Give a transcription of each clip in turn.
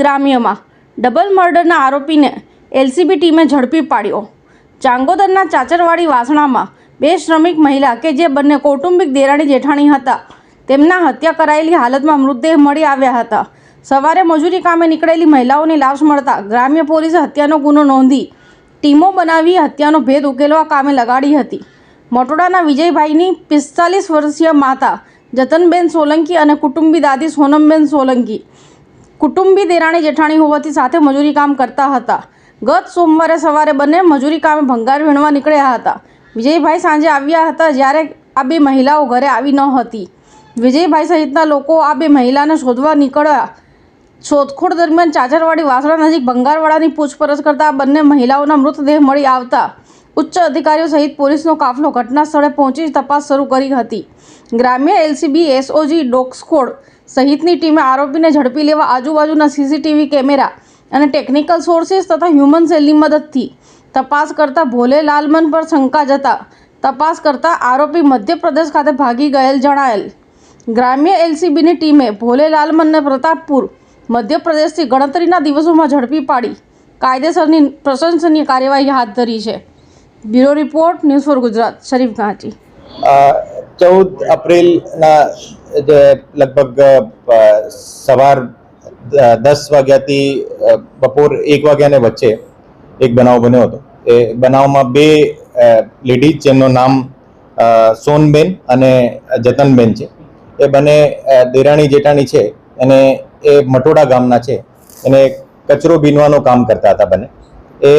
ગ્રામ્યમાં double મર્ડરના આરોપીને LCB ટીમે ઝડપી પાડ્યો. ચાંગોદરના ચાચરવાડી વાસણામાં બે શ્રમિક મહિલા કે જે બંને કૌટુંબિક દેરાણી જેઠાણી હતા, તેમના હત્યા કરાયેલી હાલતમાં મૃતદેહ મળી આવ્યા હતા. સવારે મજૂરી કામે નીકળેલી મહિલાઓની લાશ મળતા ગ્રામ્ય પોલીસે હત્યાનો ગુનો નોંધી ટીમો બનાવી હત્યાનો ભેદ ઉકેલવા કામે લગાડી હતી. મોટોડાના વિજયભાઈની પિસ્તાલીસ વર્ષીય માતા જતનબેન સોલંકી અને કુટુંબી દાદી સોનમબેન સોલંકી કુટુંબી દેરાણી જેઠાણી હોવાથી સાથે મજૂરી કામ કરતા હતા. ગત સોમવારે સવારે બંને મજૂરી કામે ભંગાર વીણવા નીકળ્યા હતા. વિજયભાઈ સાંજે આવ્યા હતા જ્યારે આ બે મહિલાઓ ઘરે આવી ન હતી. વિજયભાઈ સહિતના લોકો આ બે મહિલાને શોધવા નીકળ્યા. શોધખોળ દરમિયાન ચાચરવાડી વાસણા નજીક ભંગારવાડાની પૂછપરછ કરતા આ બંને મહિલાઓના મૃતદેહ મળી આવતા ઉચ્ચ અધિકારીઓ સહિત પોલીસનો કાફલો ઘટના સ્થળે પહોંચી તપાસ શરૂ કરી હતી. ગ્રામ્ય એલસીબી એસઓજી ડોગ સ્કોડ સહિતની ટીમે આરોપીને ઝડપી લેવા આજુબાજુના સીસીટીવી કેમેરા અને ટેકનિકલ સોર્સિસ તથા હ્યુમન સેલની મદદથી તપાસ કરતા ભોલે લાલમન પર શંકા જતા તપાસ કરતા આરોપી મધ્યપ્રદેશ ખાતે ભાગી ગયેલ જણાયેલ. ગ્રામ્ય એલસીબીની ટીમે ભોલે લાલમનને પ્રતાપપુર, મધ્યપ્રદેશથી ગણતરીના દિવસોમાં ઝડપી પાડી કાયદેસરની પ્રશંસનીય કાર્યવાહી હાથ ધરી છે. Bureau report, news for Gujarat, Sharif Ghanchi ચૌદ એપ્રિલના, જે લગભગ સવાર દસ વાગ્યાથી બપોર એક વાગ્યાને વચ્ચે એક બનાવ બન્યો હતો. એ બનાવમાં બે લેડીઝ જેમનું નામ સોનબેન અને જતનબેન છે. એ બંને દેરાણી જેઠાણી છે. અને એ મટોડા ગામના છે. એને કચરો બીનવાનું કામ કરતા હતા બંને. એ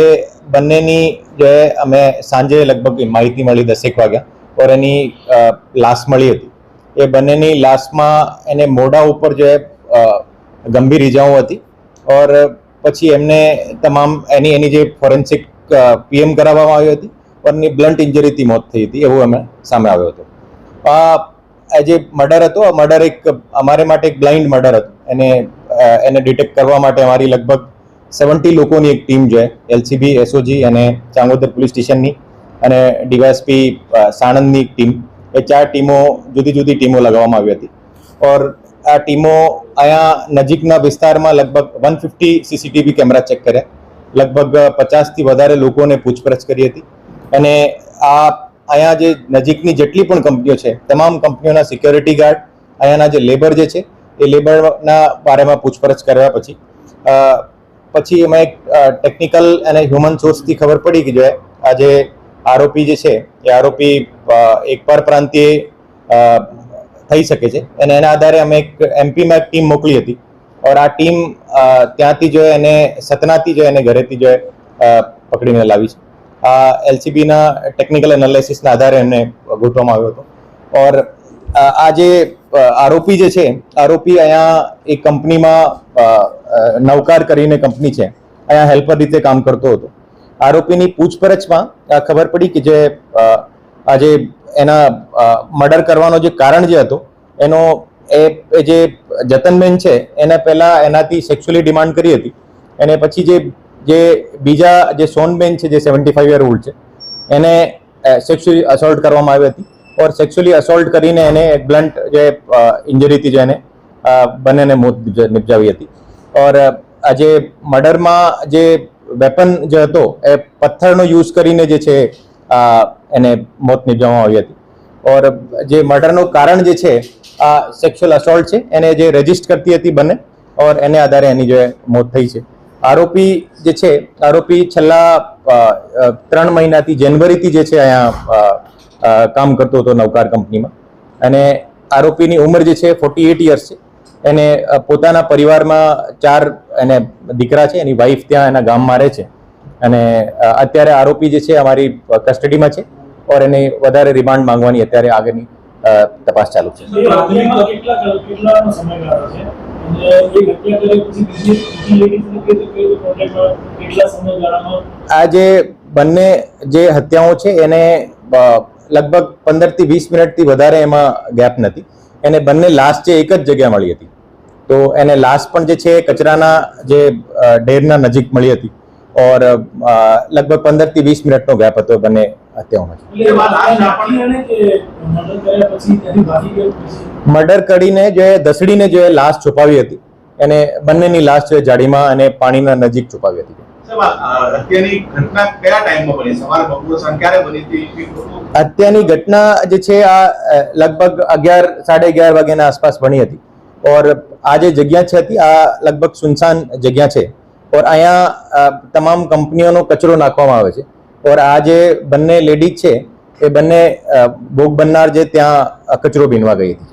બંનેની જે અમે સાંજે લગભગ માહિતી મળી દસેક વાગ્યા. ઓર એની લાશ મળી હતી. એ બંનેની લાશમાં એને મોઢા ઉપર જે ગંભીર ઇજાઓ હતી. ઓર પછી એમને તમામ એની એની જે ફોરેન્સિક પીએમ કરાવવામાં આવી હતી. ઓર એની બ્લન્ટ ઇન્જરીથી મોત થઈ હતી એવું અમે સામે આવ્યો હતો. આ આ જે મર્ડર હતો, આ મર્ડર એક અમારે માટે એક બ્લાઇન્ડ મર્ડર હતું. એને એને ડિટેક્ટ કરવા માટે અમારી લગભગ સેવન્ટી લોકોની એક ટીમ છે એલસીબી, એસઓજી અને ચાંગોદર પોલીસ સ્ટેશનની અને ડીવાયએસપી સાણંદની ટીમ, એ ચાર ટીમો, જુદી જુદી ટીમો લગાવવામાં આવી હતી. ઓર આ ટીમો અહીંયા નજીકના વિસ્તારમાં લગભગ one fifty CCTV camera check કર્યા. લગભગ પચાસથી વધારે લોકોને પૂછપરછ કરી હતી. અને આ અહીંયા જે નજીકની જેટલી પણ કંપનીઓ છે, તમામ કંપનીઓના સિક્યોરિટી ગાર્ડ, અહીંયાના જે લેબર જે છે, એ લેબરના બારેમાં પૂછપરછ કર્યા પછી. પછી એમાં એક ટેકનિકલ અને હ્યુમન સોર્સથી ખબર પડી કે જો આ જે આરોપી જે છે, એ આરોપી એક પરપ્રાંતિય થઈ શકે છે. અને એના આધારે અમે એક એમપીમાં એક ટીમ મોકલી હતી. ઓર આ ટીમ ત્યાંથી જો એને, સતનાથી જો એને ઘરેથી જો પકડીને લાવી છે. આ એલસીબીના ટેકનિકલ એનાલિસિસના આધારે એમને ગોઠવવામાં આવ્યો હતો. ઓર આ જે આરોપી જે છે, આરોપી અહીંયા એક કંપનીમાં નવકાર કરીને કંપની છે. અહીંયા હેલ્પર રીતે કામ કરતો હતો. આરોપીની પૂછપરછમાં ખબર પડી કે જે આજે એના મર્ડર કરવાનો જે કારણ જે હતો, એનો, એ જે જતનબેન છે, એને પહેલાં એનાથી સેક્સ્યુઅલી ડિમાન્ડ કરી હતી. અને પછી જે જે બીજા જે સોનબેન છે, જે સેવન્ટી ફાઈવ યર ઓલ્ડ છે, એને સેક્સ્યુઅલી અસોલ્ટ કરવામાં આવી હતી. ઓર સેક્સ્યુઅલી અસોલ્ટ કરીને એને બ્લન્ટ જે ઇન્જરીથી જે એને બંનેને મોત નિપજાવી હતી. ઓર આજે મર્ડરમાં જે વેપન જે હતો, એ પથ્થરનો યુઝ કરીને જે છે એને મોત નિપજાવવામાં આવી હતી. ઓર જે મર્ડરનું કારણ જે છે, આ સેક્સ્યુઅલ અસોલ્ટ છે, એને જે રજિસ્ટ કરતી હતી બંને, ઓર એને આધારે એની જે મોત થઈ છે. આરોપી જે છે, આરોપી છેલ્લા ત્રણ મહિનાથી જાન્યુઆરીથી જે છે, અહીંયા કામ કરતો હતો નવકાર કંપનીમાં. અને આરોપીની ઉંમર જે છે ફોર્ટી એટ યર્સ છે. એને પોતાના પરિવારમાં ચાર એને દીકરા છે એની વાઈફ ત્યાં એના ગામમાં રહે છે. અને અત્યારે આરોપી જે છે અમારી કસ્ટડીમાં છે ઓર એને વધારે રિમાન્ડ માંગવાની અત્યારે આગળની તપાસ ચાલુ છે. આ જે બંને જે હત્યાઓ છે એને લગભગ પંદરથી વીસ મિનિટથી વધારે એમાં ગેપ નથી. એને બંને લાસ્ટ છે એક જ જગ્યા મળી હતી. તો એને લાશ પણ જે છે કચરાના જે ડેરના ઢેરના નજીક મળી હતી. ઓર લગભગ પંદરથી વીસ મિનિટનો ગેપ હતો બંને હત્યાઓમાં મર્ડર કરીને જે દસડીને જે લાશ છુપાવી હતી એને બંનેની લાશ છે જાડીમાં અને પાણીના નજીક છુપાવી હતી. અત્યારની ઘટના જે છે આ લગભગ અગિયાર સાડા અગિયાર વાગ્યાના આસપાસ બની હતી. ઓર આ જે જગ્યા છે હતી, આ લગભગ સુનસાન જગ્યા છે. ઓર અહીંયા તમામ કંપનીઓનો કચરો નાખવામાં આવે છે. ઓર આ જે બંને લેડીઝ છે, એ બંને ભોગ બનનાર જે ત્યાં કચરો બીનવા ગઈ હતી.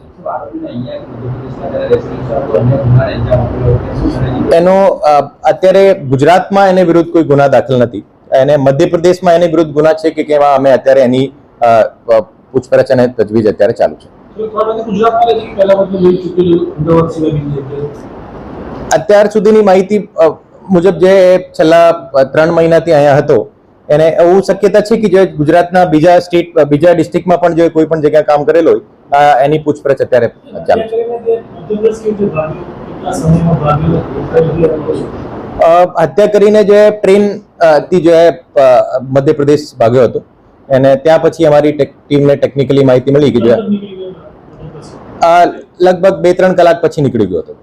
એનો અત્યારે ગુજરાતમાં એને વિરુદ્ધ કોઈ ગુના દાખલ નથી. એને મધ્યપ્રદેશમાં એની વિરુદ્ધ ગુના છે કે કેવા અમે અત્યારે એની પૂછપરછ અને તજવીજ અત્યારે ચાલુ છે. અત્યાર સુધીની માહિતી મુજબ જે છેલ્લા ત્રણ મહિનાથી અહીંયા હતો એને એવું શક્યતા છે કે જે ગુજરાતના બીજા સ્ટેટ બીજા ડિસ્ટ્રિક્ટમાં પણ જે કોઈ પણ જગ્યાએ કામ કરેલો હોય એની પૂછપરછ અત્યારે ચાલુ છે. હત્યા કરીને જે ટ્રેનથી જે મધ્યપ્રદેશ ભાગ્યો હતો અને ત્યાં પછી અમારી ટીમને ટેકનિકલી માહિતી મળી કે જે તરત જ નીકળી ગયો મધ્યપ્રદેશ. આ લગભગ બે ત્રણ કલાક પછી નીકળી ગયો હતો.